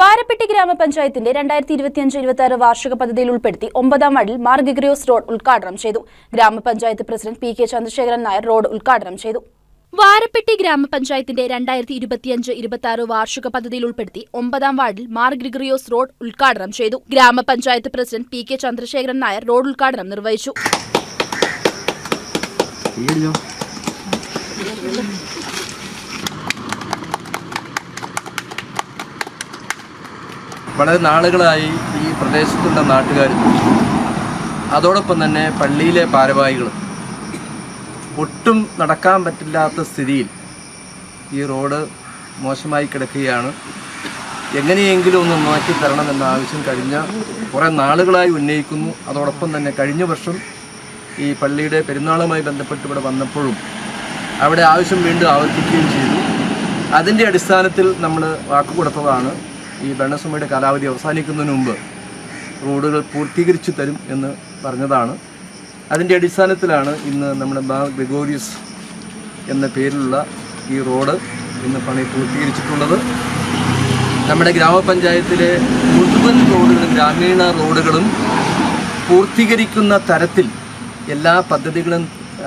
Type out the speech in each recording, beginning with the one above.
വാരപ്പെട്ടി ഗ്രാമപഞ്ചായത്തിന്റെ രണ്ടായിരത്തി ഇരുപത്തിയഞ്ച് ഇരുപത്തി ആറ് വാർഷിക പദ്ധതിയിൽ ഉൾപ്പെടുത്തി ഒമ്പതാം വാർഡിൽ മാർഗഗ്രിയോസ് റോഡ് ഉദ്ഘാടനം ചെയ്തു. Grama panchayat president P K Chandrasekharan Nair road ഉദ്ഘാടനം ചെയ്തു. വാരപ്പെട്ടി ഗ്രാമപഞ്ചായത്തിന്റെ രണ്ടായിരത്തി ഇരുപത്തിയഞ്ച് ഇരുപത്തി ആറ് വാർഷിക പദ്ധതിയിൽ ഉൾപ്പെടുത്തി ഒമ്പതാം വാർഡിൽ മാർ ഗ്രിഗറിയോസ് റോഡ് ഉദ്ഘാടനം ചെയ്തു. Grama panchayat president P K Chandrasekharan Nair road ഉദ്ഘാടനം നിർവഹിച്ചു. വളരെ നാളുകളായി ഈ പ്രദേശത്തുള്ള നാട്ടുകാർ. അതോടൊപ്പം തന്നെ പള്ളിയിലെ ഭാരവാഹികൾ ഒട്ടും നടക്കാൻ പറ്റില്ലാത്ത സ്ഥിതിയിൽ ഈ റോഡ് മോശമായി കിടക്കുകയാണ്. എങ്ങനെയെങ്കിലും ഒന്ന് മാറ്റി തരണമെന്ന ആവശ്യം കഴിഞ്ഞ കുറേ നാളുകളായി ഉന്നയിക്കുന്നു. അതോടൊപ്പം തന്നെ കഴിഞ്ഞ വർഷം ഈ പള്ളിയുടെ പെരുന്നാളുമായി ബന്ധപ്പെട്ട് ഇവിടെ വന്നപ്പോഴും അവിടെ ആവശ്യം വീണ്ടും ആവർത്തിക്കുകയും ചെയ്തു. അതിന്റെ അടിസ്ഥാനത്തിൽ നമ്മൾ വാക്കുകൊടുത്തതാണ് ഈ ഭരണസമയുടെ കാലാവധി അവസാനിക്കുന്നതിന് മുമ്പ് റോഡുകൾ പൂർത്തീകരിച്ചു തരും എന്ന് പറഞ്ഞതാണ്. അതിന്റെ അടിസ്ഥാനത്തിലാണ് ഇന്ന് നമ്മുടെ ബാ ഗ്രിഗോറിയസ് എന്ന പേരിലുള്ള ഈ റോഡ് ഇന്ന് പണി പൂർത്തീകരിച്ചിട്ടുള്ളത്. നമ്മുടെ ഗ്രാമപഞ്ചായത്തിലെ മുഴുവൻ റോഡുകളും ഗ്രാമീണ റോഡുകളും പൂർത്തീകരിക്കുന്ന തരത്തിൽ എല്ലാ പദ്ധതികളും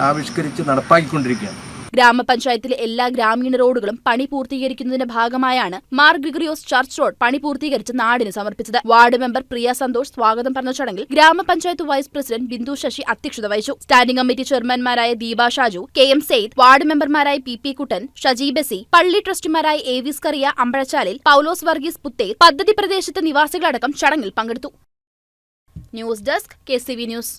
ആവിഷ്കരിച്ച് നടപ്പാക്കിക്കൊണ്ടിരിക്കുകയാണ്. ഗ്രാമപഞ്ചായത്തിലെ എല്ലാ ഗ്രാമീണ റോഡുകളും പണി പൂർത്തീകരിക്കുന്നതിന്റെ ഭാഗമായാണ് മാർ ഗ്രിഗറിയോസ് ചർച്ച് റോഡ് പണി പൂർത്തീകരിച്ച് നാടിന് സമർപ്പിച്ചത്. വാർഡ് മെമ്പർ പ്രിയ സന്തോഷ് സ്വാഗതം പറഞ്ഞ ചടങ്ങിൽ ഗ്രാമപഞ്ചായത്ത് വൈസ് പ്രസിഡന്റ് ബിന്ദു ശശി അധ്യക്ഷത വഹിച്ചു. Standing committee ചെയർമാൻമാരായ Deepa Shaju K M Sayed ward മെമ്പർമാരായ പി പി കുട്ടൻ ഷജി ബസി പള്ളി ട്രസ്റ്റിമാരായ എ വി സ്കറിയ അമ്പഴച്ചാലിൽ പൌലോസ് വർഗീസ് പുത്തേ പദ്ധതി പ്രദേശത്തെ നിവാസികളടക്കം ചടങ്ങിൽ പങ്കെടുത്തു. News desk K news.